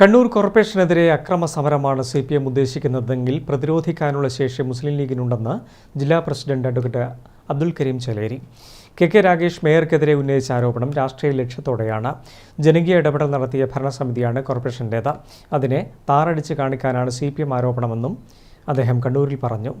കണ്ണൂർ കോർപ്പറേഷനെതിരെ അക്രമ സമരമാണ് C P M ഉദ്ദേശിക്കുന്നതെങ്കിൽ പ്രതിരോധിക്കാനുള്ള ശേഷി മുസ്ലിം ലീഗിനുണ്ടെന്ന് ജില്ലാ president advocate Abdul Kareem Chaleri. K K Ragesh മേയർക്കെതിരെ ഉന്നയിച്ച ആരോപണം രാഷ്ട്രീയ ലക്ഷ്യത്തോടെയാണ്. ജനകീയ ഇടപെടൽ നടത്തിയ ഭരണസമിതിയാണ് കോർപ്പറേഷന്റേത് അതിനെ താറടിച്ച് കാണിക്കാനാണ് സി പി എം ആരോപണമെന്നും അദ്ദേഹം കണ്ണൂരിൽ പറഞ്ഞു.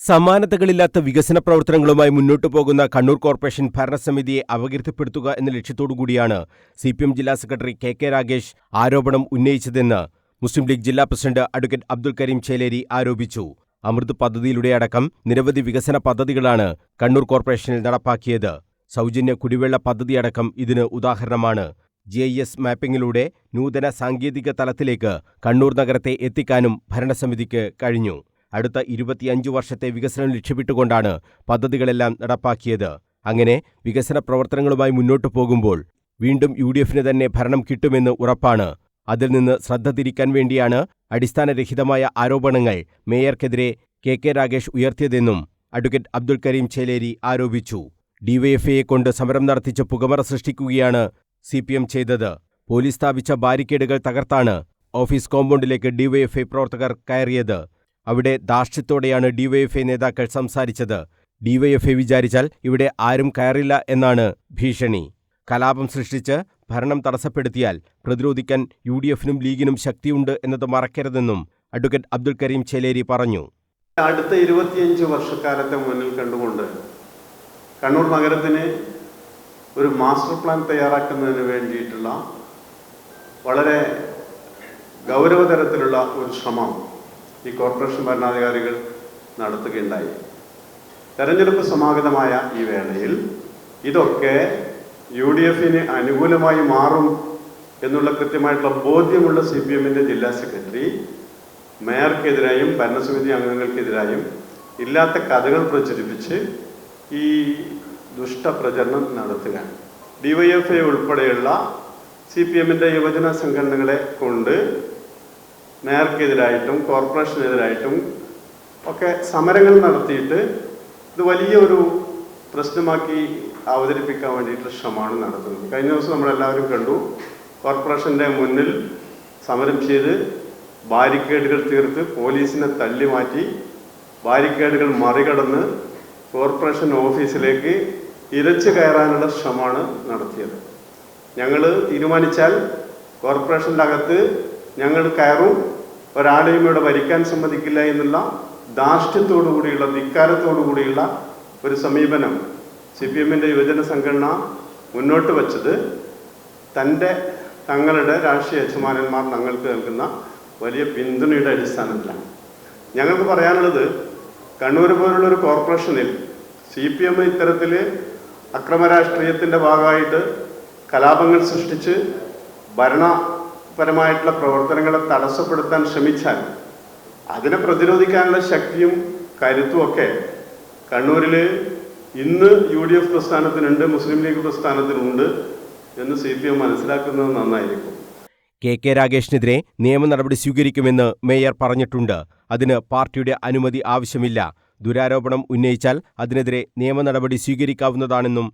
സമാനതകളില്ലാത്ത വികസന പ്രവർത്തനങ്ങളുമായി മുന്നോട്ടു പോകുന്ന കണ്ണൂർ കോർപ്പറേഷൻ ഭരണസമിതിയെ അപകീർത്തിപ്പെടുത്തുക എന്ന ലക്ഷ്യത്തോടുകൂടിയാണ് സി പി എം ജില്ലാ സെക്രട്ടറി കെ കെ രാഗേഷ് ആരോപണം ഉന്നയിച്ചതെന്ന് മുസ്ലിം ലീഗ് ജില്ലാ പ്രസിഡന്റ് അഡ്വക്കേറ്റ് അബ്ദുൽ കരീം ചേലേരി ആരോപിച്ചു. അമൃത് പദ്ധതിയിലൂടെ അടക്കം നിരവധി വികസന പദ്ധതികളാണ് കണ്ണൂർ കോർപ്പറേഷനിൽ നടപ്പാക്കിയത്. സൗജന്യ കുടിവെള്ള പദ്ധതിയടക്കം ഇതിന് ഉദാഹരണമാണ്. ജി ഐ എസ് മാപ്പിംഗിലൂടെ നൂതന സാങ്കേതിക തലത്തിലേക്ക് കണ്ണൂർ നഗരത്തെ എത്തിക്കാനും ഭരണസമിതിക്ക് കഴിഞ്ഞു. അടുത്ത ഇരുപത്തിയഞ്ചു വർഷത്തെ വികസനം ലക്ഷ്യമിട്ടുകൊണ്ടാണ് പദ്ധതികളെല്ലാം നടപ്പാക്കിയത്. അങ്ങനെ വികസന പ്രവർത്തനങ്ങളുമായി മുന്നോട്ടു പോകുമ്പോൾ വീണ്ടും യു തന്നെ ഭരണം കിട്ടുമെന്ന് ഉറപ്പാണ്. അതിൽ നിന്ന് ശ്രദ്ധ തിരിക്കാൻ വേണ്ടിയാണ് അടിസ്ഥാനരഹിതമായ ആരോപണങ്ങൾ മേയർക്കെതിരെ കെ കെ രാഗേഷ് ഉയർത്തിയതെന്നും അഡ്വക്കേറ്റ് അബ്ദുൽ കരീം ചേലേരി ആരോപിച്ചു. ഡിവൈഎഫ്ഐയെ കൊണ്ട് സമരം നടത്തിച്ച് പുകമറ സൃഷ്ടിക്കുകയാണ് സി പി എം ചെയ്തത്. പോലീസ് സ്ഥാപിച്ച ബാരിക്കേഡുകൾ തകർത്താണ് ഓഫീസ് കോമ്പൗണ്ടിലേക്ക് ഡിവൈഎഫ്ഐ പ്രവർത്തകർ കയറിയത്. അവിടെ ധാർഷ്ട്യത്തോടെയാണ് ഡിവൈഎഫ്ഐ നേതാക്കൾ സംസാരിച്ചത്. ഡിവൈഎഫ്ഐ വിചാരിച്ചാൽ ഇവിടെ ആരും കയറില്ല എന്നാണ് ഭീഷണി. കലാപം സൃഷ്ടിച്ച് ഭരണം തടസ്സപ്പെടുത്തിയാൽ പ്രതിരോധിക്കാൻ യു ഡി എഫിനും ലീഗിനും ശക്തിയുണ്ട് എന്നത് മറക്കരുതെന്നും അഡ്വക്കേറ്റ് അബ്ദുൽ കരീം ചേലേരി പറഞ്ഞു. അടുത്ത ഇരുപത്തിയഞ്ച് വർഷക്കാലത്തെ മുന്നിൽ കണ്ടുകൊണ്ട് കണ്ണൂർ നഗരത്തിന് ഒരു മാസ്റ്റർ പ്ലാൻ തയ്യാറാക്കുന്നതിന് വേണ്ടിയിട്ടുള്ള വളരെ ഗൗരവതരത്തിലുള്ള ഒരു ശ്രമം ഈ കോർപ്പറേഷൻ ഭരണാധികാരികൾ നടത്തുകയുണ്ടായി. തെരഞ്ഞെടുപ്പ് സമാഗതമായ ഈ വേളയിൽ ഇതൊക്കെ യു ഡി എഫിന് അനുകൂലമായി മാറും എന്നുള്ള കൃത്യമായിട്ടുള്ള ബോധ്യമുള്ള സി പി എമ്മിന്റെ ജില്ലാ സെക്രട്ടറി മേയർക്കെതിരായും ഭരണസമിതി അംഗങ്ങൾക്കെതിരായും ഇല്ലാത്ത കഥകൾ പ്രചരിപ്പിച്ച് ഈ ദുഷ്ടപ്രചരണം നടത്തുകയാണ്. ഡിവൈഎഫ്ഐ ഉൾപ്പെടെയുള്ള സി പി എമ്മിന്റെ യുവജന സംഘടനകളെ കൊണ്ട് മേയർക്കെതിരായിട്ടും കോർപ്പറേഷനെതിരായിട്ടും ഒക്കെ സമരങ്ങൾ നടത്തിയിട്ട് ഇത് വലിയൊരു പ്രശ്നമാക്കി അവതരിപ്പിക്കാൻ വേണ്ടിയിട്ടുള്ള ശ്രമമാണ് നടത്തുന്നത്. കഴിഞ്ഞ ദിവസം നമ്മളെല്ലാവരും കണ്ടു. കോർപ്പറേഷന്റെ മുന്നിൽ സമരം ചെയ്ത് ബാരിക്കേഡുകൾ തീർത്ത് പോലീസിനെ തള്ളി മാറ്റി ബാരിക്കേഡുകൾ മറികടന്ന് കോർപ്പറേഷൻ ഓഫീസിലേക്ക് ഇരച്ചു കയറാനുള്ള ശ്രമമാണ് നടത്തിയത്. ഞങ്ങൾ തീരുമാനിച്ചാൽ കോർപ്പറേഷന്റെ അകത്ത് ഞങ്ങൾ കയറും. ഒരാളെയും ഇവിടെ ഭരിക്കാൻ സമ്മതിക്കില്ല എന്നുള്ള ധാർഷ്ട്യത്തോടു കൂടിയുള്ള ധിക്കാരത്തോടു കൂടിയുള്ള ഒരു സമീപനം സി പി എമ്മിന്റെ യുവജന സംഘടന മുന്നോട്ട് വച്ചത് തന്റെ തങ്ങളുടെ രാഷ്ട്രീയ യജമാനന്മാർ ഞങ്ങൾക്ക് നൽകുന്ന വലിയ പിന്തുണയുടെ അടിസ്ഥാനത്തിലാണ്. ഞങ്ങൾക്ക് പറയാനുള്ളത് കണ്ണൂർ പോലുള്ള ഒരു കോർപ്പറേഷനിൽ സി പി എം ഇത്തരത്തിൽ അക്രമരാഷ്ട്രീയത്തിന്റെ ഭാഗമായിട്ട് കലാപങ്ങൾ സൃഷ്ടിച്ച് ഭരണപരമായിട്ടുള്ള പ്രവർത്തനങ്ങളെ തടസ്സപ്പെടുത്താൻ ശ്രമിച്ചാൽ അതിനെ പ്രതിരോധിക്കാനുള്ള ശക്തിയും കരുത്തും ഒക്കെ കണ്ണൂരിൽ ഇന്ന് യു ഡി എഫ് പ്രസ്ഥാനത്തിനുണ്ട് മുസ്ലിം ലീഗ് പ്രസ്ഥാനത്തിനുണ്ട് എന്ന് സി പി എം മനസ്സിലാക്കുന്നത് നന്നായിരിക്കും. കെ കെ രാഗേഷിനെതിരെ നിയമ നടപടി സ്വീകരിക്കുമെന്ന് മേയർ പറഞ്ഞിട്ടുണ്ട്. അതിന് പാർട്ടിയുടെ അനുമതി ആവശ്യമില്ല. ദുരാരോപണം ഉന്നയിച്ചാൽ അതിനെതിരെ നിയമ നടപടി സ്വീകരിക്കാവുന്നതാണെന്നും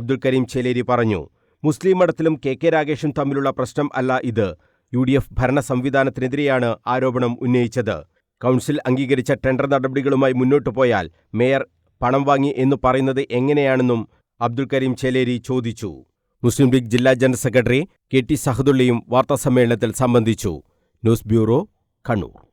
അബ്ദുൽ കരീം ചേലേരി പറഞ്ഞു. മുസ്ലിം മഠത്തിലും കെ കെ രാഗേഷും തമ്മിലുള്ള പ്രശ്നം അല്ല ഇത്. യു ഡി എഫ് ഭരണ സംവിധാനത്തിനെതിരെയാണ് ആരോപണം ഉന്നയിച്ചത്. കൗൺസിൽ അംഗീകരിച്ച ടെൻഡർ നടപടികളുമായി മുന്നോട്ടു പോയാൽ മേയർ പണം വാങ്ങി എന്ന് പറയുന്നത് എങ്ങനെയാണെന്നും അബ്ദുൽ കരീം ചേലേരി ചോദിച്ചു. മുസ്ലിം ലീഗ് ജില്ലാ ജനറൽ സെക്രട്ടറി കെ ടി സഹദുള്ളിയും വാർത്താസമ്മേളനത്തിൽ സംബന്ധിച്ചു. News bureau Kannur.